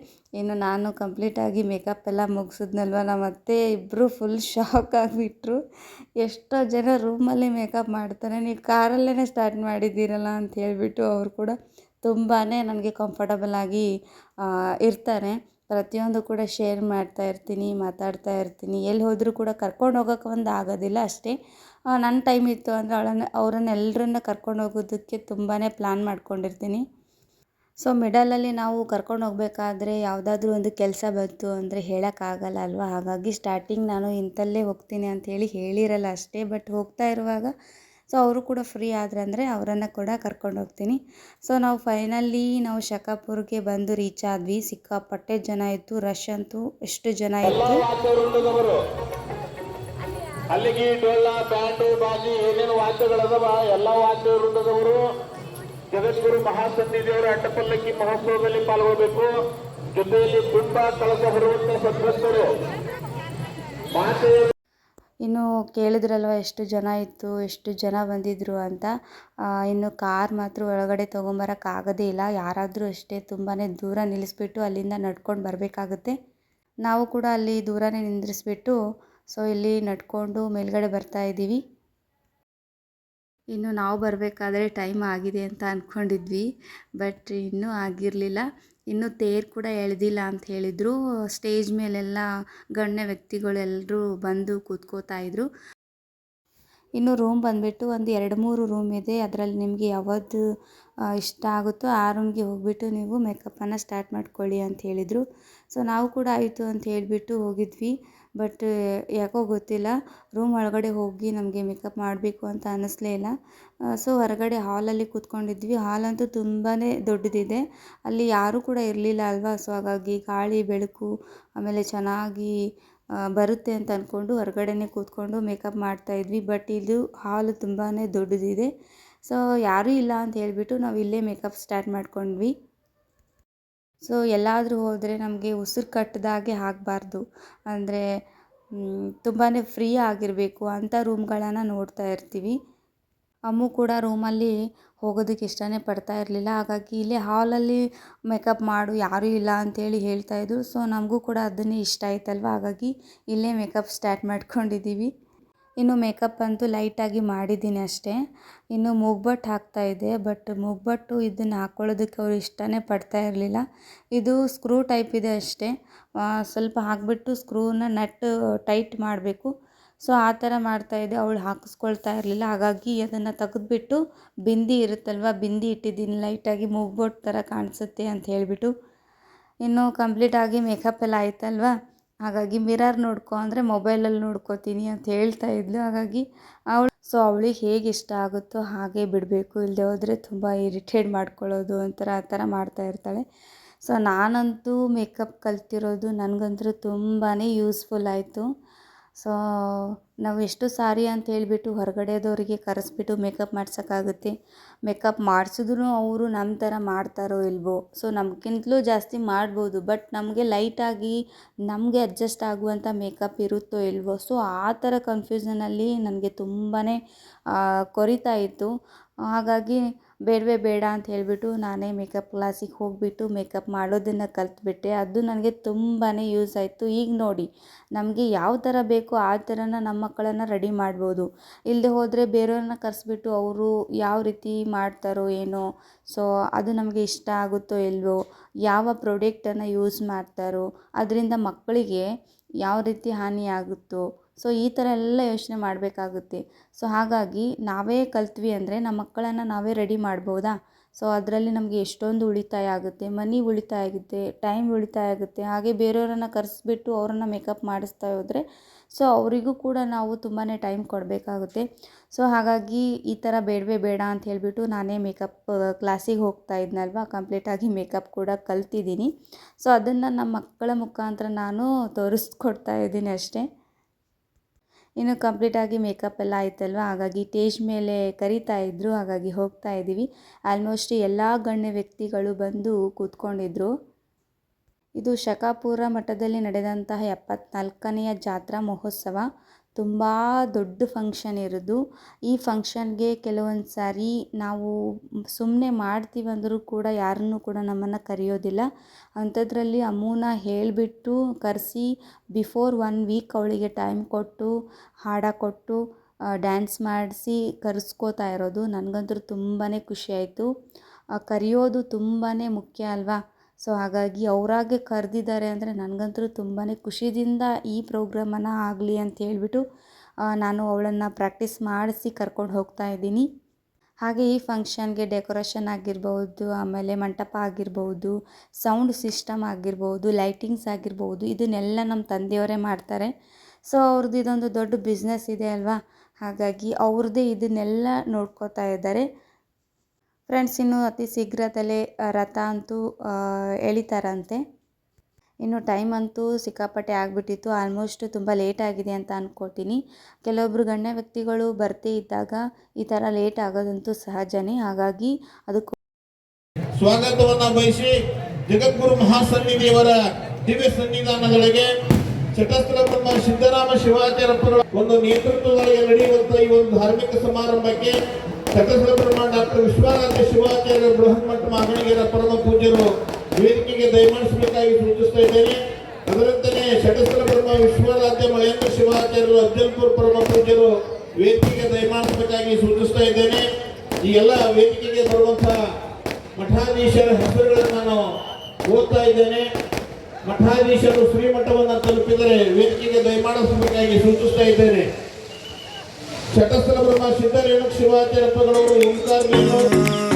A: ಇನ್ನು ನಾನು ಕಂಪ್ಲೀಟಾಗಿ ಮೇಕಪ್ ಎಲ್ಲ ಮುಗಿಸಿದ್ನಲ್ವ? ನಮ್ಮ ಅತ್ತೆ ಇಬ್ಬರು ಫುಲ್ ಶಾಕ್ ಆಗಿಬಿಟ್ರು. ಎಷ್ಟೋ ಜನ ರೂಮಲ್ಲಿ ಮೇಕಪ್ ಮಾಡ್ತಾರೆ. ನೀವು ಕಾರಲ್ಲೇ ಸ್ಟಾರ್ಟ್ ಮಾಡಿದ್ದೀರಲ್ಲ ಅಂತ ಹೇಳಿಬಿಟ್ಟು ಅವರು ಕೂಡ ತುಂಬಾ ನನಗೆ ಕಂಫರ್ಟಬಲ್ ಆಗಿ ಇರ್ತಾರೆ. ಪ್ರತಿಯೊಂದು ಕೂಡ ಶೇರ್ ಮಾಡ್ತಾ ಇರ್ತೀನಿ, ಮಾತಾಡ್ತಾ ಇರ್ತೀನಿ. ಎಲ್ಲಿ ಹೋದರೂ ಕೂಡ ಕರ್ಕೊಂಡು ಹೋಗೋಕೆ ಒಂದು ಆಗೋದಿಲ್ಲ ಅಷ್ಟೇ. ನನ್ನ ಟೈಮ್ ಇತ್ತು ಅಂದರೆ ಅವಳನ್ನು ಅವರನ್ನೆಲ್ರನ್ನ ಕರ್ಕೊಂಡು ಹೋಗೋದಕ್ಕೆ ತುಂಬಾ ಪ್ಲ್ಯಾನ್ ಮಾಡ್ಕೊಂಡಿರ್ತೀನಿ. ಸೊ ಮಿಡಲಲ್ಲಿ ನಾವು ಕರ್ಕೊಂಡು ಹೋಗಬೇಕಾದ್ರೆ ಯಾವುದಾದ್ರೂ ಒಂದು ಕೆಲಸ ಬಂತು ಅಂದರೆ ಹೇಳೋಕ್ಕಾಗಲ್ಲ ಅಲ್ವಾ? ಹಾಗಾಗಿ ಸ್ಟಾರ್ಟಿಂಗ್ ನಾನು ಇಂಥಲ್ಲೇ ಹೋಗ್ತೀನಿ ಅಂಥೇಳಿ ಹೇಳಿರಲ್ಲ ಅಷ್ಟೇ ಬಟ್ ಹೋಗ್ತಾ ಇರುವಾಗ ಸೊ ಅವರು ಕೂಡ ಫ್ರೀ ಆದ್ರಂದರೆ ಅವರನ್ನು ಕೂಡ ಕರ್ಕೊಂಡು ಹೋಗ್ತೀನಿ. ಸೊ ನಾವು ಫೈನಲಿ ನಾವು ಶಕಾಪುರ್ಗೆ ಬಂದು ರೀಚ್ ಆದ್ವಿ. ಸಿಕ್ಕಾಪಟ್ಟೆ ಜನ ಇತ್ತು ರಶ್ ಅಂತೂ ಎಷ್ಟು ಜನ ಇತ್ತು.
B: ಅಲ್ಲಿಗೆ ಡೊಳ್ಳ ಬ್ಯಾಂಡು ಬಾಜಿ, ಏನೇನು ವಾದ್ಯಗಳದವ, ಎಲ್ಲ ವಾದ್ಯ ವೃಂದದವರು ಜಗದ್ಗುರು ಮಹಾಸನ್ನಿಧಿಯವರ ಅಡ್ಡಪಲ್ಲಕ್ಕಿ ಮಹೋತ್ಸವದಲ್ಲಿ ಪಾಲ್ಗೊಳ್ಬೇಕು. ಜೊತೆಯಲ್ಲಿ ತುಂಬಾ ಕಳಸ ಬರುವಂತ ಸದಸ್ಯರು ಮಾತೆಯ
A: ಇನ್ನು ಕೇಳಿದ್ರಲ್ವ ಎಷ್ಟು ಜನ ಇತ್ತು, ಎಷ್ಟು ಜನ ಬಂದಿದ್ರು ಅಂತ. ಇನ್ನು ಕಾರ್ ಮಾತ್ರ ಒಳಗಡೆ ತೊಗೊಂಬರೋಕ್ಕಾಗೋದೇ ಇಲ್ಲ. ಯಾರಾದರೂ ಅಷ್ಟೇ ತುಂಬಾ ದೂರ ನಿಲ್ಲಿಸ್ಬಿಟ್ಟು ಅಲ್ಲಿಂದ ನಡ್ಕೊಂಡು ಬರಬೇಕಾಗುತ್ತೆ. ನಾವು ಕೂಡ ಅಲ್ಲಿ ದೂರನೇ ನಿಂದ್ರಿಸ್ಬಿಟ್ಟು ಸೊ ಇಲ್ಲಿ ನಡ್ಕೊಂಡು ಮೇಲ್ಗಡೆ ಬರ್ತಾ ಇದ್ದೀವಿ. ಇನ್ನು ನಾವು ಬರಬೇಕಾದ್ರೆ ಟೈಮ್ ಆಗಿದೆ ಅಂತ ಅಂದ್ಕೊಂಡಿದ್ವಿ ಬಟ್ ಇನ್ನೂ ಆಗಿರಲಿಲ್ಲ. ಇನ್ನು ತೇರು ಕೂಡ ಎಳೆದಿಲ್ಲ ಅಂತ ಹೇಳಿದರು. ಸ್ಟೇಜ್ ಮೇಲೆಲ್ಲ ಗಣ್ಯ ವ್ಯಕ್ತಿಗಳೆಲ್ಲರೂ ಬಂದು ಕೂತ್ಕೋತಾ ಇದ್ದರು ಇನ್ನು ರೂಮ್ ಬಂದುಬಿಟ್ಟು ಒಂದು ಎರಡು ಮೂರು ರೂಮ್ ಇದೆ. ಅದರಲ್ಲಿ ನಿಮಗೆ ಯಾವುದು ಇಷ್ಟ ಆಗುತ್ತೋ ಆ ರೂಮ್ಗೆ ಹೋಗಿಬಿಟ್ಟು ನೀವು ಮೇಕಪ್ಪನ್ನು ಸ್ಟಾರ್ಟ್ ಮಾಡ್ಕೊಳ್ಳಿ ಅಂತ ಹೇಳಿದರು. ಸೊ ನಾವು ಕೂಡ ಆಯಿತು ಅಂತ ಹೇಳಿಬಿಟ್ಟು ಹೋಗಿದ್ವಿ. ಬಟ್ ಯಾಕೋ ಗೊತ್ತಿಲ್ಲ. ರೂಮ್ ಒಳಗಡೆ ಹೋಗಿ ನಮಗೆ ಮೇಕಪ್ ಮಾಡಬೇಕು ಅಂತ ಅನ್ನಿಸ್ಲೇ ಇಲ್ಲ. ಸೊ ಹೊರಗಡೆ ಹಾಲಲ್ಲಿ ಕೂತ್ಕೊಂಡಿದ್ವಿ. ಹಾಲಂತೂ ತುಂಬಾ ದೊಡ್ಡದಿದೆ. ಅಲ್ಲಿ ಯಾರೂ ಕೂಡ ಇರಲಿಲ್ಲ ಅಲ್ವಾ? ಸೊ ಹಾಗಾಗಿ ಗಾಳಿ, ಬೆಳಕು, ಆಮೇಲೆ ಚೆನ್ನಾಗಿ ಬರುತ್ತೆ ಅಂತ ಅಂದ್ಕೊಂಡು ಹೊರಗಡೆನೇ ಕೂತ್ಕೊಂಡು ಮೇಕಪ್ ಮಾಡ್ತಾಯಿದ್ವಿ ಬಟ್ ಇದು ಹಾಲು ತುಂಬಾ ದೊಡ್ಡದಿದೆ. ಸೊ ಯಾರೂ ಇಲ್ಲ ಅಂತ ಹೇಳಿಬಿಟ್ಟು ನಾವು ಇಲ್ಲೇ ಮೇಕಪ್ ಸ್ಟಾರ್ಟ್ ಮಾಡ್ಕೊಂಡ್ವಿ. ಸೊ ಎಲ್ಲಾದರೂ ಹೋದರೆ ನಮಗೆ ಉಸಿರು ಕಟ್ಟಿದಾಗೆ ಆಗಬಾರ್ದು. ಅಂದರೆ ತುಂಬಾ ಫ್ರೀ ಆಗಿರಬೇಕು ಅಂಥ ರೂಮ್ಗಳನ್ನು ನೋಡ್ತಾ ಇರ್ತೀವಿ. ಅಮ್ಮು ಕೂಡ ರೂಮಲ್ಲಿ ಹೋಗೋದಕ್ಕೆ ಇಷ್ಟನೇ ಪಡ್ತಾ ಇರಲಿಲ್ಲ. ಹಾಗಾಗಿ ಇಲ್ಲೇ ಹಾಲಲ್ಲಿ ಮೇಕಪ್ ಮಾಡು, ಯಾರೂ ಇಲ್ಲ ಅಂತೇಳಿ ಹೇಳ್ತಾಯಿದ್ರು ಸೊ ನಮಗೂ ಕೂಡ ಅದನ್ನೇ ಇಷ್ಟ ಆಯ್ತಲ್ವ? ಹಾಗಾಗಿ ಇಲ್ಲೇ ಮೇಕಪ್ ಸ್ಟಾರ್ಟ್ ಮಾಡ್ಕೊಂಡಿದ್ದೀವಿ ಇನ್ನು ಮೇಕಪ್ ಅಂತೂ ಲೈಟಾಗಿ ಮಾಡಿದ್ದೀನಿ ಅಷ್ಟೇ. ಇನ್ನು ಮೂಗ್ಬಟ್ಟು ಹಾಕ್ತಾಯಿದ್ದೆ ಬಟ್ ಮೂಗ್ಬಟ್ಟು ಇದನ್ನು ಹಾಕ್ಕೊಳ್ಳೋದಕ್ಕೆ ಅವರು ಇಷ್ಟನೇ ಪಡ್ತಾ ಇರಲಿಲ್ಲ. ಇದು ಸ್ಕ್ರೂ ಟೈಪ್ ಇದೆ ಅಷ್ಟೇ. ಸ್ವಲ್ಪ ಹಾಕಿಬಿಟ್ಟು ಸ್ಕ್ರೂನ ನಟ್ ಟೈಟ್ ಮಾಡಬೇಕು. ಸೊ, ಆ ಥರ ಮಾಡ್ತಾಯಿದ್ದೆ ಅವಳು ಹಾಕಿಸ್ಕೊಳ್ತಾ ಇರಲಿಲ್ಲ. ಹಾಗಾಗಿ ಅದನ್ನು ತೆಗೆದುಬಿಟ್ಟು ಬಿಂದಿ ಇರುತ್ತಲ್ವ, ಬಿಂದಿ ಇಟ್ಟಿದ್ದೀನಿ. ಲೈಟಾಗಿ ಮೂಗ್ಬೊಟ್ಟು ಥರ ಕಾಣಿಸುತ್ತೆ ಅಂತ ಹೇಳಿಬಿಟ್ಟು. ಇನ್ನು ಕಂಪ್ಲೀಟಾಗಿ ಮೇಕಪ್ ಎಲ್ಲ ಆಯ್ತಲ್ವ? ಹಾಗಾಗಿ ಮಿರರ್ ನೋಡ್ಕೊ ಅಂದರೆ ಮೊಬೈಲಲ್ಲಿ ನೋಡ್ಕೋತೀನಿ ಅಂತ ಹೇಳ್ತಾ ಇದ್ಲು. ಹಾಗಾಗಿ ಅವಳು, ಸೊ ಅವಳಿಗೆ ಹೇಗೆ ಇಷ್ಟ ಆಗುತ್ತೋ ಹಾಗೆ ಬಿಡಬೇಕು. ಇಲ್ಲದೆ ಹೋದರೆ ತುಂಬ ಇರಿಟೇಟ್ ಮಾಡ್ಕೊಳ್ಳೋದು ಒಂಥರ ಆ ಥರ ಮಾಡ್ತಾ ಇರ್ತಾಳೆ. ಸೊ ನಾನಂತೂ ಮೇಕಪ್ ಕಲ್ತಿರೋದು ನನಗಂತೂ ತುಂಬಾ ಯೂಸ್ಫುಲ್ ಆಯಿತು. ಸೊ, ನಾವು ಎಷ್ಟು ಸಾರಿ ಅಂತ ಹೇಳಿಬಿಟ್ಟು ಹೊರಗಡೆದವರಿಗೆ ಕರೆಸ್ಬಿಟ್ಟು ಮೇಕಪ್ ಮಾಡ್ಸೋಕ್ಕಾಗುತ್ತೆ. ಮೇಕಪ್ ಮಾಡಿಸಿದ್ರು ಅವರು ನಮ್ಮ ಥರ ಮಾಡ್ತಾರೋ ಇಲ್ವೋ? ಸೊ, ನಮಗಿಂತಲೂ ಜಾಸ್ತಿ ಮಾಡ್ಬೋದು, ಬಟ್ ನಮಗೆ ಲೈಟಾಗಿ ನಮಗೆ ಅಡ್ಜಸ್ಟ್ ಆಗುವಂಥ ಮೇಕಪ್ ಇರುತ್ತೋ ಇಲ್ವೋ? ಸೊ, ಆ ಥರ ಕನ್ಫ್ಯೂಷನಲ್ಲಿ ನನಗೆ ತುಂಬಾ ಕೊರಿತಾ ಇತ್ತು. ಹಾಗಾಗಿ ಬೇಡವೇ ಬೇಡ ಅಂತ ಹೇಳಿಬಿಟ್ಟು ನಾನೇ ಮೇಕಪ್ ಕ್ಲಾಸಿಗೆ ಹೋಗಿಬಿಟ್ಟು ಮೇಕಪ್ ಮಾಡೋದನ್ನು ಕಲ್ತುಬಿಟ್ಟೆ. ಅದು ನನಗೆ ತುಂಬಾ ಯೂಸ್ ಆಯಿತು. ಈಗ ನೋಡಿ, ನಮಗೆ ಯಾವ ಥರ ಬೇಕೋ ಆ ಥರನ ನಮ್ಮ ಮಕ್ಕಳನ್ನು ರೆಡಿ ಮಾಡ್ಬೋದು. ಇಲ್ಲದೆ ಹೋದರೆ ಬೇರೆಯವ್ರನ್ನ ಕರೆಸ್ಬಿಟ್ಟು ಅವರು ಯಾವ ರೀತಿ ಮಾಡ್ತಾರೋ ಏನೋ ಸೊ ಅದು ನಮಗೆ ಇಷ್ಟ ಆಗುತ್ತೋ ಇಲ್ವೋ, ಯಾವ ಪ್ರಾಡಕ್ಟನ್ನು ಯೂಸ್ ಮಾಡ್ತಾರೋ, ಅದರಿಂದ ಮಕ್ಕಳಿಗೆ ಯಾವ ರೀತಿ ಹಾನಿ ಆಗುತ್ತೋ ಸೊ ಈ ಥರ ಎಲ್ಲ ಯೋಚನೆ ಮಾಡಬೇಕಾಗುತ್ತೆ. ಸೊ ಹಾಗಾಗಿ ನಾವೇ ಕಲ್ತ್ವಿ ಅಂದರೆ ನಮ್ಮ ಮಕ್ಕಳನ್ನು ನಾವೇ ರೆಡಿ ಮಾಡ್ಬೋದಾ? ಸೊ ಅದರಲ್ಲಿ ನಮಗೆ ಎಷ್ಟೊಂದು ಉಳಿತಾಯ ಆಗುತ್ತೆ, ಮನಿ ಉಳಿತಾಯ ಆಗುತ್ತೆ, ಟೈಮ್ ಉಳಿತಾಯ ಆಗುತ್ತೆ, ಹಾಗೆ ಬೇರೆಯವರನ್ನು ಕರೆಸ್ಬಿಟ್ಟು ಅವರನ್ನು ಮೇಕಪ್ ಮಾಡಿಸ್ತಾ ಹೋದರೆ ಸೊ ಅವರಿಗೂ ಕೂಡ ನಾವು ತುಂಬಾ ಟೈಮ್ ಕೊಡಬೇಕಾಗುತ್ತೆ. ಸೊ ಹಾಗಾಗಿ ಈ ಥರ ಬೇಡವೇ ಬೇಡ ಅಂತ ಹೇಳಿಬಿಟ್ಟು ನಾನೇ ಮೇಕಪ್ ಕ್ಲಾಸಿಗೆ ಹೋಗ್ತಾ ಇದ್ನಲ್ವ? ಕಂಪ್ಲೀಟಾಗಿ ಮೇಕಪ್ ಕೂಡ ಕಲ್ತಿದ್ದೀನಿ. ಸೊ ಅದನ್ನು ನಮ್ಮ ಮಕ್ಕಳ ಮುಖಾಂತರ ನಾನು ತೋರಿಸ್ಕೊಡ್ತಾ ಇದ್ದೀನಿ ಅಷ್ಟೇ. ಇನ್ನು ಕಂಪ್ಲೀಟಾಗಿ ಮೇಕಪ್ ಎಲ್ಲ ಆಯ್ತಲ್ವ? ಹಾಗಾಗಿ ಟೇಜ್ ಮೇಲೆ ಕರಿತಾ ಇದ್ದರು ಹಾಗಾಗಿ ಹೋಗ್ತಾ ಇದ್ದೀವಿ ಆಲ್ಮೋಸ್ಟ್ ಎಲ್ಲ ಗಣ್ಯ ವ್ಯಕ್ತಿಗಳು ಬಂದು ಕೂತ್ಕೊಂಡಿದ್ರು. ಇದು ಶಕಾಪುರ ಮಠದಲ್ಲಿ ನಡೆದಂತಹ ಎಪ್ಪತ್ನಾಲ್ಕನೆಯ ಜಾತ್ರಾ ಮಹೋತ್ಸವ. ತುಂಬ ದೊಡ್ಡ ಫಂಕ್ಷನ್ ಇರೋದು. ಈ ಫಂಕ್ಷನ್ಗೆ ಕೆಲವೊಂದು ಸಾರಿ ನಾವು ಸುಮ್ಮನೆ ಮಾಡ್ತೀವಂದರೂ ಕೂಡ ಯಾರನ್ನೂ ಕೂಡ ನಮ್ಮನ್ನು ಕರೆಯೋದಿಲ್ಲ. ಅಂಥದ್ರಲ್ಲಿ ಅಮ್ಮುನ ಹೇಳಿಬಿಟ್ಟು ಕರೆಸಿ ಬಿಫೋರ್ ಒನ್ ವೀಕ್ ಅವಳಿಗೆ ಟೈಮ್ ಕೊಟ್ಟು, ಹಾಡ ಕೊಟ್ಟು ಡ್ಯಾನ್ಸ್ ಮಾಡಿಸಿ ಕರೆಸ್ಕೋತಾ ಇರೋದು. ನನಗಂತೂ ತುಂಬಾ ಖುಷಿಯಾಯಿತು ಕರೆಯೋದು ತುಂಬಾ ಮುಖ್ಯ ಅಲ್ವಾ? ಸೊ ಹಾಗಾಗಿ ಅವರಾಗೆ ಕರೆದಿದ್ದಾರೆ ಅಂದರೆ ನನಗಂತೂ ತುಂಬಾ ಖುಷಿಯಿಂದ ಈ ಪ್ರೋಗ್ರಾಮನ್ನು ಆಗಲಿ ಅಂತ ಹೇಳಿಬಿಟ್ಟು ನಾನು ಅವಳನ್ನು ಪ್ರಾಕ್ಟೀಸ್ ಮಾಡಿಸಿ ಕರ್ಕೊಂಡು ಹೋಗ್ತಾ ಇದ್ದೀನಿ. ಹಾಗೆ ಈ ಫಂಕ್ಷನ್ಗೆ ಡೆಕೋರೇಷನ್ ಆಗಿರ್ಬೋದು, ಆಮೇಲೆ ಮಂಟಪ ಆಗಿರ್ಬೋದು, ಸೌಂಡ್ ಸಿಸ್ಟಮ್ ಆಗಿರ್ಬೋದು, ಲೈಟಿಂಗ್ಸ್ ಆಗಿರ್ಬೋದು, ಇದನ್ನೆಲ್ಲ ನಮ್ಮ ತಂದೆಯವರೇ ಮಾಡ್ತಾರೆ. ಸೊ ಅವ್ರದ್ದು ಇದೊಂದು ದೊಡ್ಡ ಬಿಸ್ನೆಸ್ ಇದೆ ಅಲ್ವಾ? ಹಾಗಾಗಿ ಅವ್ರದ್ದೇ ಇದನ್ನೆಲ್ಲ ನೋಡ್ಕೋತಾ ಇದ್ದಾರೆ. ಫ್ರೆಂಡ್ಸ್, ಇನ್ನು ಅತಿ ಶೀಘ್ರದಲ್ಲೇ ರಥ ಅಂತೂ ಎಳಿತಾರಂತೆ. ಇನ್ನು ಟೈಮ್ ಅಂತೂ ಸಿಕ್ಕಾಪಟ್ಟೆ ಆಗಿಬಿಟ್ಟಿತ್ತು. ಆಲ್ಮೋಸ್ಟ್ ತುಂಬ ಲೇಟ್ ಆಗಿದೆ ಅಂತ ಅಂದ್ಕೋತೀನಿ ಕೆಲವೊಬ್ಬರು ಗಣ್ಯ ವ್ಯಕ್ತಿಗಳು ಬರ್ದೇ ಇದ್ದಾಗ ಈ ಥರ ಲೇಟ್ ಆಗೋದಂತೂ ಸಹಜನೇ. ಹಾಗಾಗಿ ಅದಕ್ಕೂ
B: ಸ್ವಾಗತವನ್ನು ಬಯಸಿ ಜಗದ್ಗುರು ಮಹಾಸನ್ನಿಧಿಯವರ ದಿವ್ಯ ಸನ್ನಿಧಾನದೊಳಗೆ ಚಟಸ್ತ್ರ ಬ್ರಹ್ಮ ಸಿದ್ದರಾಮ ಶಿವಾಚಾರ್ಯ ಒಂದು ನೇತೃತ್ವದಲ್ಲಿ ನಡೆಯುವಂತಹ ಈ ಒಂದು ಧಾರ್ಮಿಕ ಸಮಾರಂಭಕ್ಕೆ ಬ್ರಹ್ಮ ಡಾಕ್ಟರ್ ವಿಶ್ವಾರಾಧ್ಯ ಶಿವಾಚಾರ್ಯ ಬೃಹನ್ಮಠ, ಮಾಗಣಿಗೆರ, ಪರಮ ಪೂಜ್ಯರು, ವೇದಿಕೆಗೆ ದಯಮಾಡಿಸಬೇಕಾಗಿ ಸೂಚಿಸ್ತಾ ಇದ್ದೇನೆ. ಅದರಂತೆಯೇ ಚಟಸ್ತ್ರ ಬ್ರಹ್ಮ ವಿಶ್ವರಾಧ್ಯ ಮಹೇಂದ್ರ, ಶಿವಾಚಾರ್ಯರು ಅಫ್ಜಲ್ಪುರ್ ಪರಮ ಪೂಜ್ಯರು, ವೇದಿಕೆಗೆ ದಯಮಾಡಿಸಬೇಕಾಗಿ ಸೂಚಿಸ್ತಾ ಇದ್ದೇನೆ. ಈ ಎಲ್ಲ ವೇದಿಕೆಗೆ ಬರುವಂತಹ ಮಠಾಧೀಶರ ಹೆಸರುಗಳನ್ನು ನಾನು ಓದ್ತಾ ಇದ್ದೇನೆ. ಮಠಾಧೀಶರು ಶ್ರೀಮಠವನ್ನು ತಲುಪಿದರೆ ವೇದಿಕೆಗೆ ದಯಮಾಡಿಸಬೇಕಾಗಿ ಸೂಚಿಸ್ತಾ ಇದ್ದೇನೆ. ಚಟಸ್ಥಲ ಬ್ರಹ್ಮ ಸಿದ್ಧರೇಣು ಶಿವಾಚಾರ್ಯಪ್ಪಗಳವರು ಓಂಕಾರ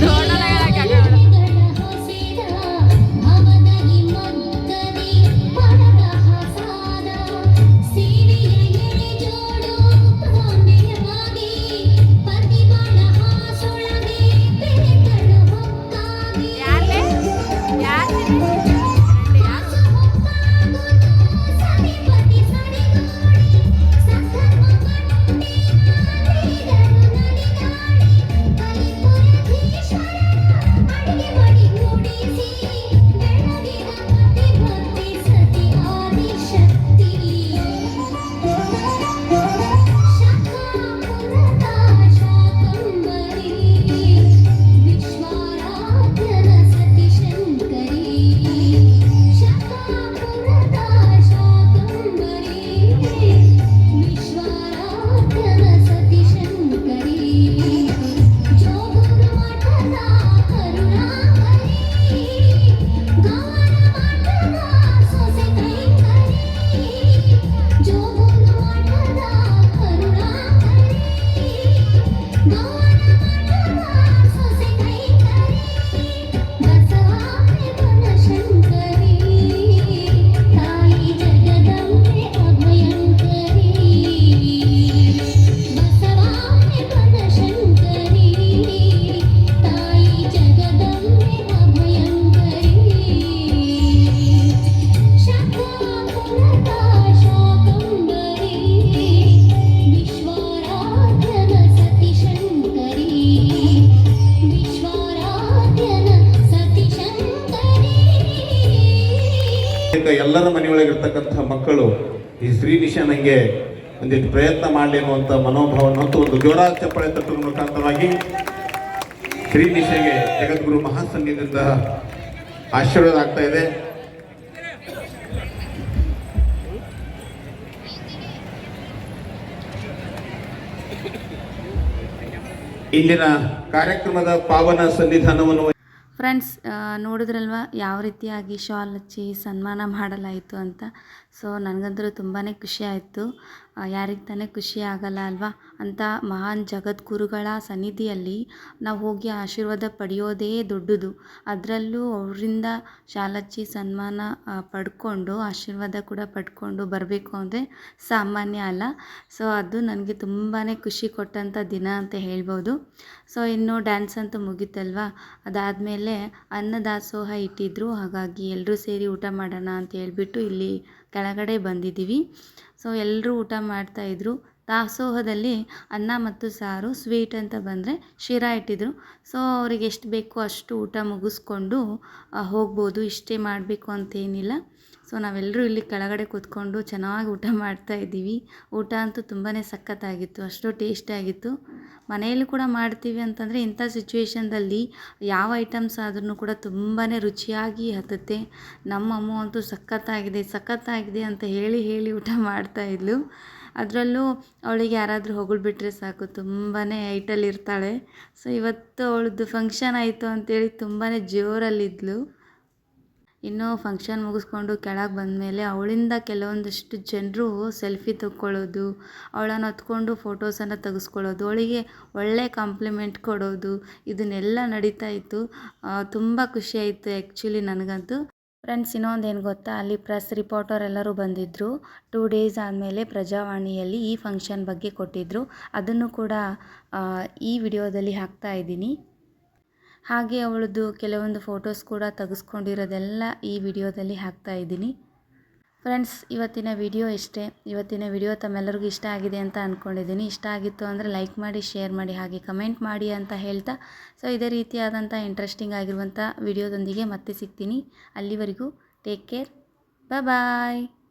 B: no ಎಲ್ಲರ ಮನೆಯೊಳಗಿರ್ತಕ್ಕಂಥ ಮಕ್ಕಳು ಈ ಶ್ರೀ ನಿಶಾನಂಗೆ ಒಂದಿಷ್ಟು ಪ್ರಯತ್ನ ಮಾಡಲಿ ಅನ್ನುವಂಥ ಮನೋಭಾವನ ಒಂದು ಜೋರಾದ ಚಪ್ಪಳೆ ತಟ್ಟುವ ಮುಖಾಂತರವಾಗಿ ಶ್ರೀ ನಿಶೆಗೆ ಜಗದ್ಗುರು ಮಹಾಸಂಘದಿಂದ ಆಶೀರ್ವಾದ ಆಗ್ತಾ ಇದೆ. ಇಂದಿನ ಕಾರ್ಯಕ್ರಮದ ಪಾವನ ಸನ್ನಿಧಾನವನ್ನು
A: ಫ್ರೆಂಡ್ಸ್ ನೋಡಿದ್ರಲ್ವ? ಯಾವ ರೀತಿಯಾಗಿ ಶಾಲ್ ಹಚ್ಚಿ ಸನ್ಮಾನ ಮಾಡಲಾಯಿತು ಅಂತ. ಸೊ ನನಗಂತೂ ತುಂಬಾ ಖುಷಿ ಆಯಿತು. ಯಾರಿಗೆ ತಾನೇ ಖುಷಿ ಆಗಲ್ಲ ಅಲ್ವಾ? ಅಂತ ಮಹಾನ್ ಜಗದ್ಗುರುಗಳ ಸನ್ನಿಧಿಯಲ್ಲಿ ನಾವು ಹೋಗಿ ಆಶೀರ್ವಾದ ಪಡೆಯೋದೇ ದೊಡ್ಡದು. ಅದರಲ್ಲೂ ಅವರಿಂದ ಶಾಲಚ್ಚಿ ಸನ್ಮಾನ ಪಡ್ಕೊಂಡು, ಆಶೀರ್ವಾದ ಕೂಡ ಪಡ್ಕೊಂಡು ಬರಬೇಕು ಅಂದರೆ ಸಾಮಾನ್ಯ ಅಲ್ಲ. ಸೊ ಅದು ನನಗೆ ತುಂಬಾ ಖುಷಿ ಕೊಟ್ಟಂಥ ದಿನ ಅಂತ ಹೇಳ್ಬೋದು. ಸೊ ಇನ್ನು ಡ್ಯಾನ್ಸ್ ಅಂತೂ ಮುಗೀತಲ್ವಾ? ಅದಾದಮೇಲೆ ಅನ್ನದಾಸೋಹ ಇಟ್ಟಿದ್ರು. ಹಾಗಾಗಿ ಎಲ್ಲರೂ ಸೇರಿ ಊಟ ಮಾಡೋಣ ಅಂತ ಹೇಳಿಬಿಟ್ಟು ಇಲ್ಲಿ ಕೆಳಗಡೆ ಬಂದಿದ್ದೀವಿ. ಸೊ ಎಲ್ಲರೂ ಊಟ ಮಾಡ್ತಾಯಿದ್ರು ದಾಸೋಹದಲ್ಲಿ ಅನ್ನ ಮತ್ತು ಸಾರು ಸ್ವೀಟ್ ಅಂತ ಬಂದರೆ ಶಿರಾ ಇಟ್ಟಿದ್ರು. ಸೊ ಅವ್ರಿಗೆ ಎಷ್ಟು ಬೇಕೋ ಅಷ್ಟು ಊಟ ಮುಗಿಸ್ಕೊಂಡು ಹೋಗ್ಬೋದು, ಇಷ್ಟೇ ಮಾಡಬೇಕು ಅಂತೇನಿಲ್ಲ. ಸೊ ನಾವೆಲ್ಲರೂ ಇಲ್ಲಿ ಕೆಳಗಡೆ ಕೂತ್ಕೊಂಡು ಚೆನ್ನಾಗಿ ಊಟ ಮಾಡ್ತಾ ಇದ್ದೀವಿ. ಊಟ ಅಂತೂ ತುಂಬಾ ಸಖತ್ತಾಗಿತ್ತು, ಅಷ್ಟು ಟೇಸ್ಟಿಯಾಗಿತ್ತು ಮನೆಯಲ್ಲಿ ಕೂಡ ಮಾಡ್ತೀವಿ ಅಂತಂದರೆ ಇಂಥ ಸಿಚುವೇಶನ್ದಲ್ಲಿ ಯಾವ ಐಟಮ್ಸ್ ಆದ್ರೂ ಕೂಡ ತುಂಬಾ ರುಚಿಯಾಗಿ ಹತ್ತತ್ತೆ. ನಮ್ಮ ಅಮ್ಮ ಅಂತೂ ಸಖತ್ತಾಗಿದೆ ಸಖತ್ತಾಗಿದೆ ಅಂತ ಹೇಳಿ ಹೇಳಿ ಊಟ ಮಾಡ್ತಾ ಇದ್ಲು. ಅದರಲ್ಲೂ ಅವಳಿಗೆ ಯಾರಾದರೂ ಹೊಗಳ್ಬಿಟ್ರೆ ಸಾಕು ತುಂಬಾ ಇರ್ತಾಳೆ ಸೊ ಇವತ್ತು ಅವಳದ್ದು ಫಂಕ್ಷನ್ ಆಯಿತು ಅಂತೇಳಿ ತುಂಬಾ ಜೋರಲ್ಲಿದ್ಲು. ಇನ್ನು ಫಂಕ್ಷನ್ ಮುಗಿಸ್ಕೊಂಡು ಕೆಳಗೆ ಬಂದಮೇಲೆ ಅವಳಿಂದ ಕೆಲವೊಂದಷ್ಟು ಜನರು ಸೆಲ್ಫಿ ತಕ್ಕೊಳ್ಳೋದು, ಅವಳನ್ನು ಹತ್ಕೊಂಡು ಫೋಟೋಸನ್ನು ತೆಗೆಸ್ಕೊಳ್ಳೋದು, ಅವಳಿಗೆ ಒಳ್ಳೆ ಕಾಂಪ್ಲಿಮೆಂಟ್ ಕೊಡೋದು, ಇದನ್ನೆಲ್ಲ ನಡೀತಾ ಇತ್ತು. ತುಂಬ ಖುಷಿ ಆಯಿತು ಆ್ಯಕ್ಚುಲಿ ನನಗಂತೂ. ಫ್ರೆಂಡ್ಸ್ ಇನ್ನೊಂದು ಏನು ಗೊತ್ತಾ? ಅಲ್ಲಿ ಪ್ರೆಸ್ ರಿಪೋರ್ಟರ್ ಎಲ್ಲರೂ ಬಂದಿದ್ದರು ಟೂ ಡೇಸ್ ಆದಮೇಲೆ ಪ್ರಜಾವಾಣಿಯಲ್ಲಿ ಈ ಫಂಕ್ಷನ್ ಬಗ್ಗೆ ಕೊಟ್ಟಿದ್ದರು ಅದನ್ನು ಕೂಡ ಈ ವಿಡಿಯೋದಲ್ಲಿ ಹಾಕ್ತಾ ಇದ್ದೀನಿ. ಹಾಗೆ ಅವಳದ್ದು ಕೆಲವೊಂದು ಫೋಟೋಸ್ ಕೂಡ ತೆಗೆಸ್ಕೊಂಡಿರೋದೆಲ್ಲ ಈ ವಿಡಿಯೋದಲ್ಲಿ ಹಾಕ್ತಾ ಇದ್ದೀನಿ. ಫ್ರೆಂಡ್ಸ್, ಇವತ್ತಿನ ವಿಡಿಯೋ ಇಷ್ಟೇ. ಇವತ್ತಿನ ವಿಡಿಯೋ ತಮ್ಮೆಲ್ಲರಿಗೂ ಇಷ್ಟ ಆಗಿದೆ ಅಂತ ಅಂದ್ಕೊಂಡಿದ್ದೀನಿ ಇಷ್ಟ ಆಗಿತ್ತು ಅಂದರೆ ಲೈಕ್ ಮಾಡಿ, ಶೇರ್ ಮಾಡಿ, ಹಾಗೆ ಕಮೆಂಟ್ ಮಾಡಿ ಅಂತ ಹೇಳ್ತಾ. ಸೊ, ಇದೇ ರೀತಿಯಾದಂಥ ಇಂಟ್ರೆಸ್ಟಿಂಗ್ ಆಗಿರುವಂಥ ವಿಡಿಯೋದೊಂದಿಗೆ ಮತ್ತೆ ಸಿಗ್ತೀನಿ. ಅಲ್ಲಿವರೆಗೂ ಟೇಕ್ ಕೇರ್. ಬಾಯ್